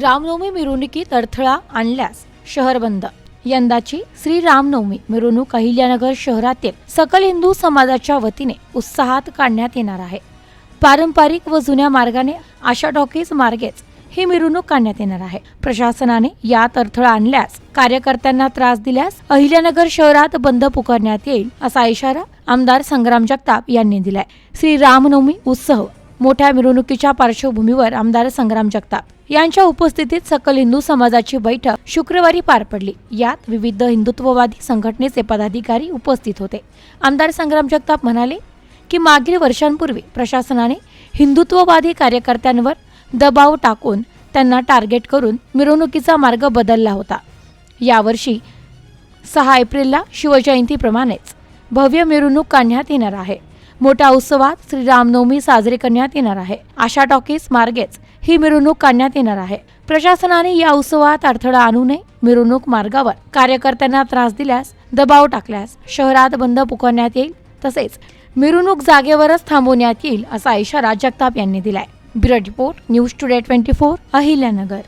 रामनवमी मिरवणुकीत अडथळा आणल्यास शहर बंद यंदाची श्री रामनवमी मिरवणूक अहिल्यानगर शहरातील सकल हिंदू समाजाच्या वतीने उत्साहात काढण्यात येणार आहे. पारंपरिक व जुन्या मार्गाने आशा टॉकीज मार्गेच ही मिरवणूक काढण्यात येणार आहे. प्रशासनाने यात अडथळा आणल्यास कार्यकर्त्यांना त्रास दिल्यास अहिल्यानगर शहरात बंद पुकारण्यात येईल असा इशारा आमदार संग्राम जगताप यांनी दिलाय. श्री रामनवमी उत्सव मोठ्या मिरवणुकीच्या पार्श्वभूमीवर आमदार संग्राम जगताप यांच्या उपस्थितीत सकल हिंदू समाजाची बैठक शुक्रवारी पार पडली. यात विविध हिंदुत्ववादी संघटनेचे पदाधिकारी उपस्थित होते. आमदार संग्राम जगताप म्हणाले की मागील वर्षांपूर्वी प्रशासनाने हिंदुत्ववादी कार्यकर्त्यांवर दबाव टाकून त्यांना टार्गेट करून मिरवणुकीचा मार्ग बदलला होता. यावर्षी सहा एप्रिलला शिवजयंतीप्रमाणेच भव्य मिरवणूक काढण्यात येणार आहे. मोठ्या उत्सवात श्रीरामनवमी साजरी करण्यात येणार आहे. आशा टॉकीज मार्गेच ही मिरवणूक काढण्यात येणार आहे. प्रशासनाने या उत्सवात अडथळा आणू नये मिरवणूक मार्गावर कार्यकर्त्यांना त्रास दिल्यास दबाव टाकल्यास शहरात बंद पुकारण्यात येईल तसेच मिरवणूक जागेवरच थांबवण्यात येईल असा इशारा जगताप यांनी दिलाय. Bureau report news today twenty four Ahilyanagar.